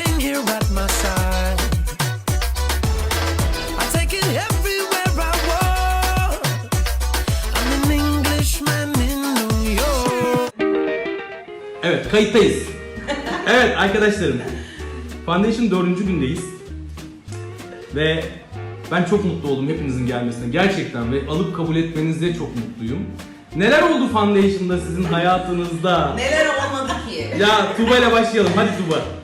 walking cane here at my side. I take it everywhere I walk. I'm an Englishman in New York. Evet kayıttayız. evet arkadaşlarım. Foundation dördüncü gündeyiz. Ve ben çok mutlu oldum hepinizin gelmesine. Gerçekten ve alıp kabul etmenize çok mutluyum. Neler oldu Foundation'da sizin hayatınızda? Neler olmadı ki? Ya Tuba ile başlayalım. Hadi Tuba.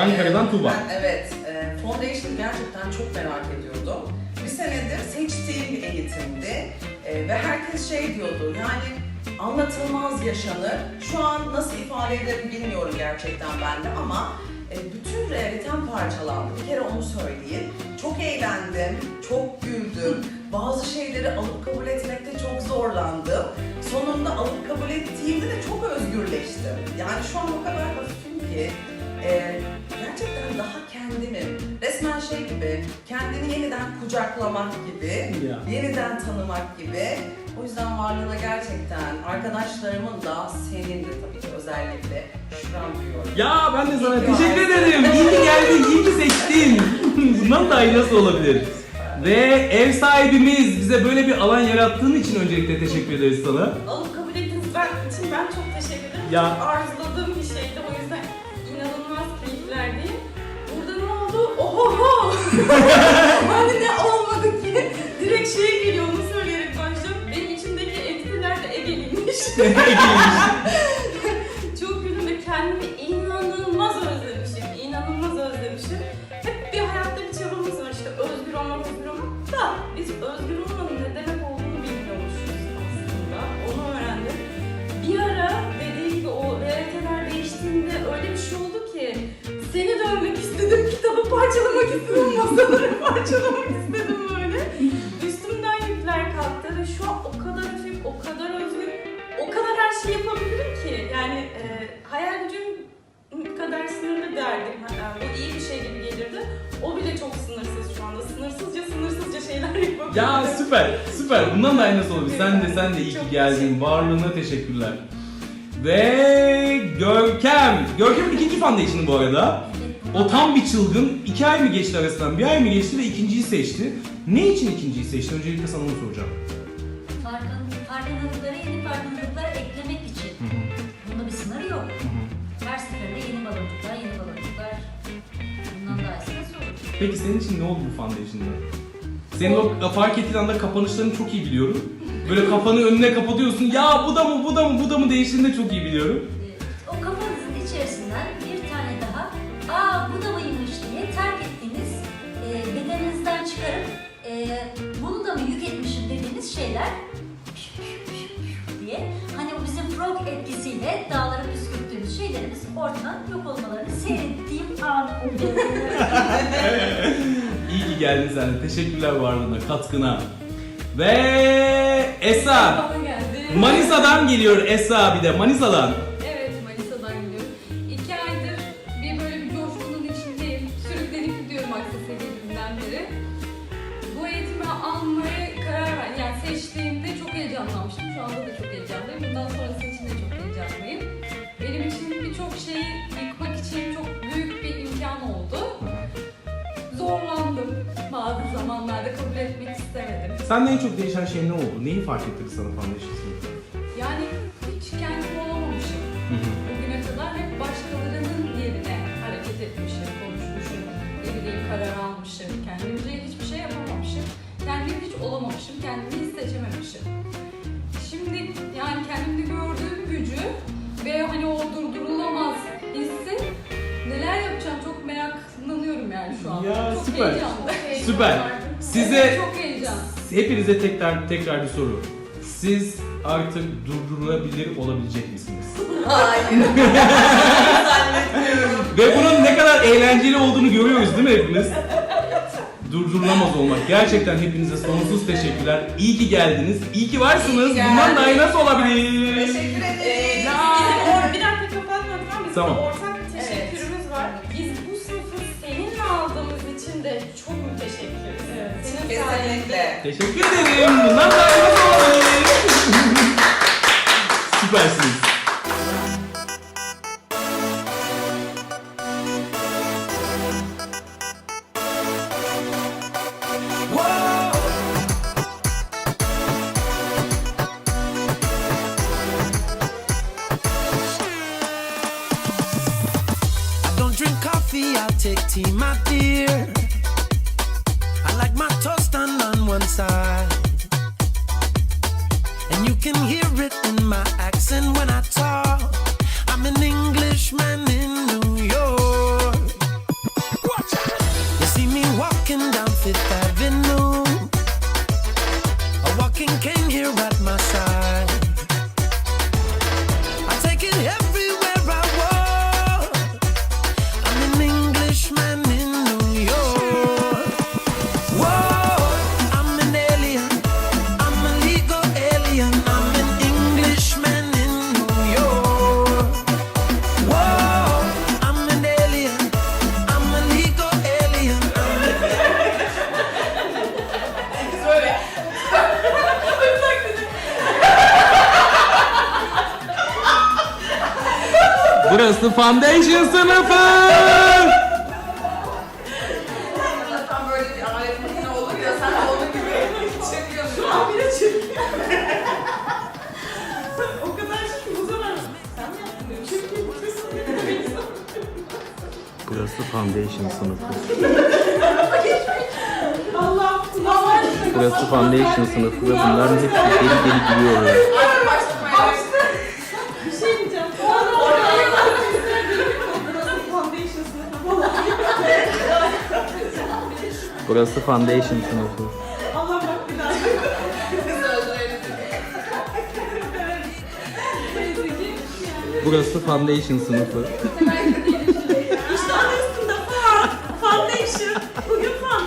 Ankara'dan Tuğba. Evet. E, Foundation gerçekten çok merak ediyordum. Bir senedir seçtiğim eğitimdi. E, ve herkes şey diyordu yani anlatılmaz yaşanır. Şu an nasıl ifade ederim bilmiyorum gerçekten ben de ama e, bütün realitem parçalandı. Bir kere onu söyleyeyim. Çok eğlendim, çok güldüm. Bazı şeyleri alıp kabul etmekte çok zorlandım. Sonunda alıp kabul ettiğimde de çok özgürleştim. Yani şu an o kadar hafifim ki e, gerçekten daha kendimim. Resmen şey gibi, kendini yeniden kucaklamak gibi, Ya. yeniden tanımak gibi. O yüzden varlığına gerçekten arkadaşlarımın da senin de tabii ki özellikle şükran duyuyorum. Ya ben de sana teşekkür ederim. İyi ki geldin, iyi ki seçtin. Bundan daha iyi nasıl olabilir? Ve ev sahibimiz bize böyle bir alan yarattığın için öncelikle teşekkür ederiz sana. Alıp kabul ettiğiniz ben için ben çok teşekkür ederim. Ya. Çok arzuladığım bir şeydi o yüzden Ohoho! hani ne olmadı ki? Direkt şeye geliyor onu söyleyerek başlıyorum. Benim içimdeki entiteler de Ege'liymiş. parçalamak istedim böyle. Üstümden yükler kalktı ve şu an o kadar hafif, o kadar özgür, o kadar her şeyi yapabilirim ki. Yani e, hayal gücüm kadar sınırlı derdim. Yani bu iyi bir şey gibi gelirdi. O bile çok sınırsız şu anda. Sınırsızca sınırsızca şeyler yapabilirim. Ya süper, süper. Bundan da aynısı olabilir. Sen de sen de iyi ki Çok geldin. teşekkür Varlığına teşekkürler. Ve Görkem. Görkem'in ikinci foundation'ı bu arada. O tam bir çılgın. İki ay mı geçti arasından? Bir ay mı geçti ve ikinciyi seçti. Ne için ikinciyi seçti? Öncelikle sana onu soracağım. Farkın, farkındalıklara yeni farkındalıklar eklemek için. Bunda bir sınır yok. Her seferinde yeni baloncuklar, yeni baloncuklar. Bundan daha iyisi nasıl olur? Peki senin için ne oldu bu foundation'da? Senin o fark ettiğin anda kapanışlarını çok iyi biliyorum. Böyle kafanı önüne kapatıyorsun. Ya bu da mı, bu da mı, bu da mı değiştiğini de çok iyi biliyorum. O kafanızın içerisinden aa bu da mıymış diye terk ettiğiniz e, bedeninizden çıkarıp e, bunu da mı yük etmişim dediğiniz şeyler diye hani o bizim frog etkisiyle dağlara püskürttüğümüz şeylerimiz ortadan yok olmalarını seyrettiğim an oluyor. İyi ki geldin sen de. Teşekkürler varlığına, katkına. Ve Esa. Manisa'dan geliyor Esa bir de Manisa'dan aksesiyeliğimden beri. Bu eğitimi almaya karar ver, yani seçtiğimde çok heyecanlanmıştım. Şu anda da çok heyecanlıyım. Bundan sonrası için de çok heyecanlıyım. Benim için birçok şeyi yıkmak için çok büyük bir imkan oldu. Zorlandım bazı zamanlarda kabul etmek istemedim. Sende en çok değişen şey ne oldu? Neyi fark ettirdi sana foundation sınıfta? Yani hiç kendim olamamışım. Bugüne kadar hep başkalarının yerine hareket etmişim, konuşmuşum, ne bileyim karar almışım, olamamışım, kendimi hiç seçememişim. Şimdi yani kendimde gördüğüm gücü ve hani o durdurulamaz hissi neler yapacağım çok meraklanıyorum yani şu an. Ya, çok süper. heyecanlı. Süper. Size çok heyecan. hepinize tekrar tekrar bir soru. Siz artık durdurulabilir olabilecek misiniz? Hayır. Zannetmiyorum. Ve bunun ne kadar eğlenceli olduğunu görüyoruz değil mi hepimiz? Durdurulamaz olmak. Gerçekten hepinize sonsuz teşekkürler. İyi ki geldiniz. İyi ki varsınız. İyi ki Bundan daha iyi nasıl olabilir? Teşekkür Ee, ederim. bizim or- bir dakika kapatmadım ama bizim Tamam. ortak bir teşekkürümüz var. Biz bu sınıfı seninle aldığımız için de çok müteşekkiriz. Evet. Senin sayende. Kesinlikle. Teşekkür ederim. Bundan daha iyi nasıl olabilir? Süpersiniz. I'll take tea, my dear. I like my toast done on one side. And you can hear it in my accent when I talk. I'm an Englishman in New Burası Foundation sınıfı. Zaten böyle bir alet makine olur ya sen de onun gibi çekiyorsun. Şu an bile çekiyor. O kadar şey ki bu zaman sen mi yaptın? diyor. Çünkü Burası Foundation sınıfı. Allah Allah. Burası Foundation sınıfı ve bunların hepsi deli deli gülüyorlar. Burası Foundation sınıfı. Allah bak bir daha. Burası Foundation sınıfı. İşte adı üstünde. Foundation. Bugün fan.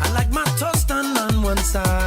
I like my toast done on one side.